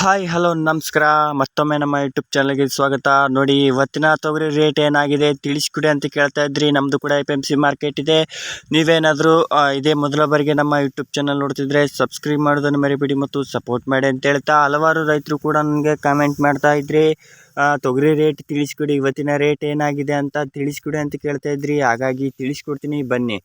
Hi hello ನಮಸ್ಕಾರ. ಮತ್ತೊಮ್ಮೆ ನಮ್ಮ ಯೂಟ್ಯೂಬ್ ಚಾನಲ್ಗೆ ಸ್ವಾಗತ. ನೋಡಿ, ಇವತ್ತಿನ ತೊಗರಿ ರೇಟ್ ಏನಾಗಿದೆ ತಿಳಿಸ್ಕೊಡಿ ಅಂತ ಕೇಳ್ತಾ ಇದ್ರಿ. ನಮ್ಮದು ಕೂಡ ಎಫ್ ಎಂ ಸಿ ಮಾರ್ಕೆಟ್ ಇದೆ. ನೀವೇನಾದರೂ ಇದೇ ಮೊದಲ ಬಾರಿಗೆ ನಮ್ಮ ಯೂಟ್ಯೂಬ್ ಚಾನಲ್ ನೋಡ್ತಿದ್ರೆ ಸಬ್ಸ್ಕ್ರೈಬ್ ಮಾಡೋದನ್ನು ಮರಿಬೇಡಿ ಮತ್ತು ಸಪೋರ್ಟ್ ಮಾಡಿ ಅಂತ ಹೇಳ್ತಾ ಹಲವಾರು ರೈತರು ಕೂಡ ನನಗೆ ಕಾಮೆಂಟ್ ಮಾಡ್ತಾ ಇದ್ರಿ. ತೊಗರಿ ರೇಟ್ ತಿಳಿಸ್ಕೊಡಿ. ಇವತ್ತಿನ ರೇಟ್ ಏನಾಗಿದೆ ಅಂತ ತಿಳಿಸ್ಕೊಡಿ ಅಂತ ಕೇಳ್ತಾ ಇದ್ರಿ. ಹಾಗಾಗಿ ತಿಳಿಸ್ಕೊಡ್ತೀನಿ. ಬನ್ನಿ.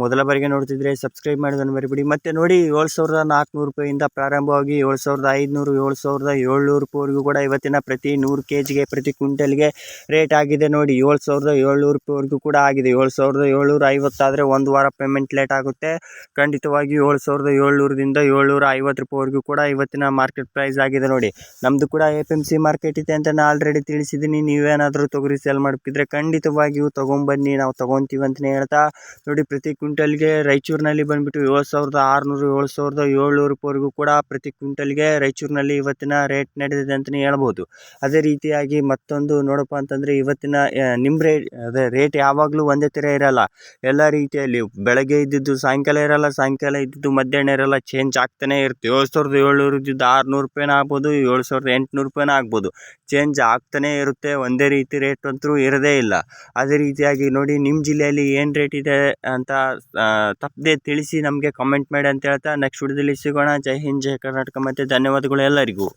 ಮೊದಲ ಬಾರಿಗೆ ನೋಡ್ತಿದ್ರೆ ಸಬ್ಸ್ಕ್ರೈಬ್ ಮಾಡೋದನ್ನು ಮರಿಬೇಡಿ. ಮತ್ತು ನೋಡಿ ಏಳು ಸಾವಿರದ ನಾಲ್ಕುನೂರು ರೂಪಾಯಿಂದ ಪ್ರಾರಂಭವಾಗಿ ಏಳು ಸಾವಿರದ ಐದುನೂರು, ಏಳು ಸಾವಿರದ ಏಳ್ನೂರು ರೂಪಾಯಿವರೆಗೂ ಕೂಡ ಇವತ್ತಿನ ಪ್ರತಿ ನೂರು ಕೆ ಜಿಗೆ ಪ್ರತಿ ಕ್ವಿಂಟಲ್ಗೆ ರೇಟ್ ಆಗಿದೆ ನೋಡಿ. ಏಳು ಸಾವಿರದ ಏಳ್ನೂರು ರೂಪಾಯಿವರೆಗೂ ಕೂಡ ಆಗಿದೆ. ಏಳು ಸಾವಿರದ ಏಳ್ನೂರ ಐವತ್ತಾದರೆ ಒಂದು ವಾರ ಪೇಮೆಂಟ್ ಲೇಟ್ ಆಗುತ್ತೆ. ಖಂಡಿತವಾಗಿ ಏಳು ಸಾವಿರದ ಏಳ್ನೂರದಿಂದ ಏಳ್ನೂರ ಐವತ್ತು ರೂಪಾಯಿವರೆಗೂ ಕೂಡ ಇವತ್ತಿನ ಮಾರ್ಕೆಟ್ ಪ್ರೈಸ್ ಆಗಿದೆ ನೋಡಿ. ನಮ್ಮದು ಕೂಡ A P M C market ಇದೆ ಅಂತ ನಾನು ಆಲ್ರೆಡಿ ತಿಳಿಸಿದ್ದೀನಿ. ನೀವೇನಾದರೂ ತೊಗರಿ ಸೇಲ್ ಮಾಡ್ತಿದ್ರೆ ಖಂಡಿತವಾಗಿಯೂ ತೊಗೊಂಬನ್ನಿ. ನಾವು ತೊಗೊತೀವಿ ಅಂತಲೇ ಹೇಳ್ತಾ ನೋಡಿ ಪ್ರತಿ ಕ್ವಿಂಟಲ್ಗೆ ರಾಯಚೂರಿನಲ್ಲಿ ಬಂದ್ಬಿಟ್ಟು ಏಳು ಸಾವಿರದ ಆರುನೂರು, ಏಳು ಸಾವಿರದ ಏಳ್ನೂರು ರೂಪಾಯಿವರೆಗೂ ಕೂಡ ಪ್ರತಿ ಕ್ವಿಂಟಲ್ಗೆ ರಾಯಚೂರಿನಲ್ಲಿ ಇವತ್ತಿನ ರೇಟ್ ನಡೆದಿದೆ ಅಂತಲೇ ಹೇಳ್ಬೋದು. ಅದೇ ರೀತಿಯಾಗಿ ಮತ್ತೊಂದು ನೋಡಪ್ಪ ಅಂತಂದರೆ ಇವತ್ತಿನ ನಿಮ್ಮ ರೇಟ್, ಅದೇ ರೇಟ್ ಯಾವಾಗಲೂ ಒಂದೇ ಥರ ಇರಲ್ಲ. ಎಲ್ಲ ರೀತಿಯಲ್ಲಿ ಬೆಳಗ್ಗೆ ಇದ್ದಿದ್ದು ಸಾಯಂಕಾಲ ಇರಲ್ಲ, ಸಾಯಂಕಾಲ ಇದ್ದಿದ್ದು ಮಧ್ಯಾಹ್ನ ಇರಲ್ಲ ಚೇಂಜ್ ಆಗ್ತಾನೆ ಇರುತ್ತೆ. ಏಳು ಸಾವಿರದ ಏಳ್ನೂರು ಇದ್ದಿದ್ದು ಆರುನೂರು ರೂಪಾಯಿನ ಆಗ್ಬೋದು, ಏಳು ಸಾವಿರದ ಎಂಟುನೂರು ರೂಪಾಯಿನ ಆಗ್ಬೋದು. ಚೇಂಜ್ ಆಗ್ತಾನೇ ಇರುತ್ತೆ, ಒಂದೇ ರೀತಿ ರೇಟ್ ಅಂತೂ ಇರೋದೇ ಇಲ್ಲ. ಅದೇ ರೀತಿಯಾಗಿ ನೋಡಿ ನಿಮ್ಮ ಜಿಲ್ಲೆಯಲ್ಲಿ ಏನು ರೇಟ್ ಇದೆ ಅಂತ ತಪ್ಪದೆ ತಿಳಿಸಿ ನಮಗೆ ಕಮೆಂಟ್ ಮಾಡಿ ಅಂತ ಹೇಳ್ತಾ ನೆಕ್ಸ್ಟ್ ವಿಡಿಯೋದಲ್ಲಿ ಸಿಗೋಣ. ಜೈ ಹಿಂದ್, ಜೈ ಕರ್ನಾಟಕ ಮತ್ತು ಧನ್ಯವಾದಗಳು ಎಲ್ಲರಿಗೂ.